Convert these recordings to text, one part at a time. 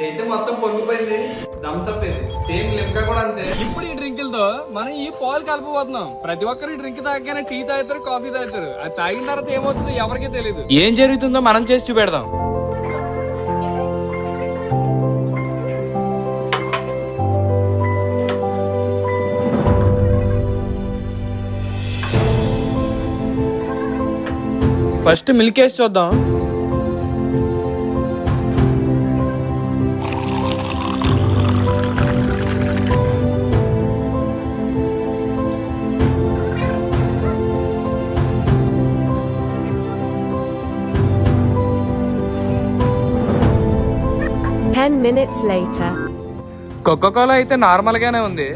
ఇదైతే మొత్తం పొంగిపోయింది. థమ్స్అప్ ఇది. సేమ్ లిమ్కా కూడా అంతే. ఇప్పుడు ఈ డ్రింకులతో మనం ఈ పాలు కలపబోతున్నాం. ప్రతి ఒక్కరు డ్రింక్ తాగానే టీ తాగుతారు కాఫీ తాగుతారు. అది తాగిన తర్వాత ఏమవుతుందో ఎవరికీ తెలియదు ఏం జరుగుతుందో మనం చేసి చూపెడదాం. ఫస్ట్ మిల్క్ వేసి చూద్దాం. Ten minutes later Coca Cola అయితే నార్మల్ గానే ఉంది.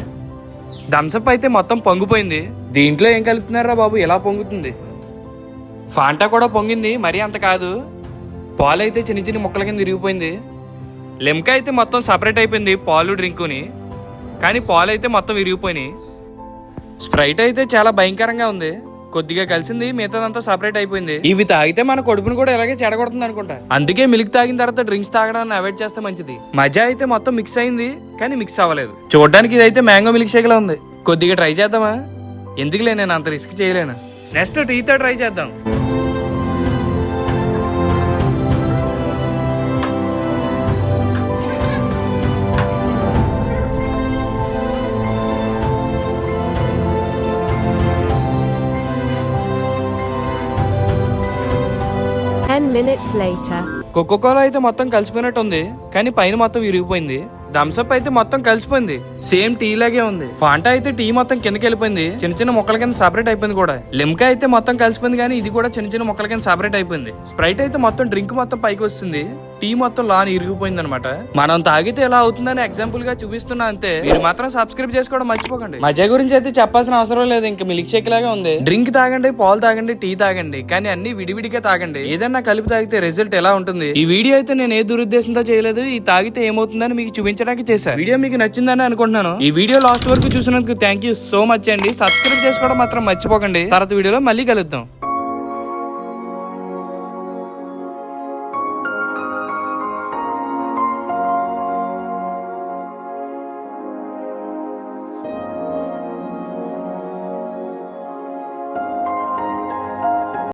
థమ్స్అప్ అయితే మొత్తం పొంగిపోయింది. దీంట్లో ఏం కలుపుతున్నారా బాబు? ఎలా పొంగుతుంది? ఫాంటా కూడా పొంగింది మరీ అంత కాదు. పాలు అయితే చిన్న చిన్న ముక్కల కింద విరిగిపోయింది. లెమ్కా అయితే మొత్తం సపరేట్ అయిపోయింది పాలు డ్రింకుని కానీ పాలు అయితే మొత్తం విరిగిపోయినాయి. స్ప్రైట్ అయితే చాలా భయంకరంగా ఉంది. కొద్దిగా కలిసింది మిగతాదంతా సపరేట్ అయిపోయింది. ఇవి తాగితే మన కడుపును కూడా ఇలాగే చెడగొడుతుంది అనుకుంటా. అందుకే మిల్క్ తాగిన తర్వాత డ్రింక్స్ తాగడాన్ని అవాయిడ్ చేస్తే మంచిది. మజా అయితే మొత్తం మిక్స్ అయింది కానీ మిక్స్ అవ్వలేదు. చూడడానికి ఇదైతే మ్యాంగో మిల్క్ షేక్ లా ఉంది. కొద్దిగా ట్రై చేద్దామా? ఎందుకులే నేను అంత రిస్క్ చేయలేను. నెక్స్ట్ టీతో ట్రై చేద్దాం. Ten minutes later. Coca Cola అయితే మొత్తం కలిసిపోయినట్టు ఉంది కానీ పైన మొత్తం విరిగిపోయింది థమ్స్అప్ అయితే మొత్తం కలిసిపోయింది. సేమ్ టీ లాగే ఉంది. ఫాంటా అయితే టీ మొత్తం కిందకి వెళ్ళిపోయింది. చిన్న చిన్న మొక్కల కింద సపరేట్ అయిపోయింది కూడా. లిమ్కా అయితే మొత్తం కలిసిపోయింది కానీ ఇది కూడా చిన్న చిన్న మొక్కల కింద సపరేట్ అయిపోయింది. స్ప్రైట్ అయితే మొత్తం డ్రింక్ మొత్తం పైకి వస్తుంది. టీ మొత్తం లాన్ ఇరిగిపోయింది అనమాట మనం తాగితే ఎలా అవుతుందని ఎగ్జాంపుల్గా చూపిస్తున్నా అంతే. మీరు మాత్రం సబ్స్క్రైబ్ చేసుకోవడం మర్చిపోకండి. మజా గురించి అయితే చెప్పాల్సిన అవసరం లేదు. ఇంకా మిల్క్ షేక్ లాగా ఉంది. డ్రింక్ తాగండి పాలు తాగండి టీ తాగండి కానీ అన్ని విడివిడిగా తాగండి. ఏదైనా కలిపి తాగితే రిజల్ట్ ఎలా ఉంటుంది? ఈ వీడియో అయితే నేను ఏ దురుద్దేశంతో చేయలేదు. ఈ తాగితే ఏమవుతుందని మీకు చూపించడానికి చేశాను వీడియో మీకు నచ్చిందని అనుకుంటున్నాను. ఈ వీడియో లాస్ట్ వరకు చూసినందుకు థ్యాంక్ యూ సో మచ్ అండి. సబ్స్క్రైబ్ చేసుకోవడం మాత్రం మర్చిపోకండి. తర్వాత వీడియోలో మళ్ళీ కలుద్దాం.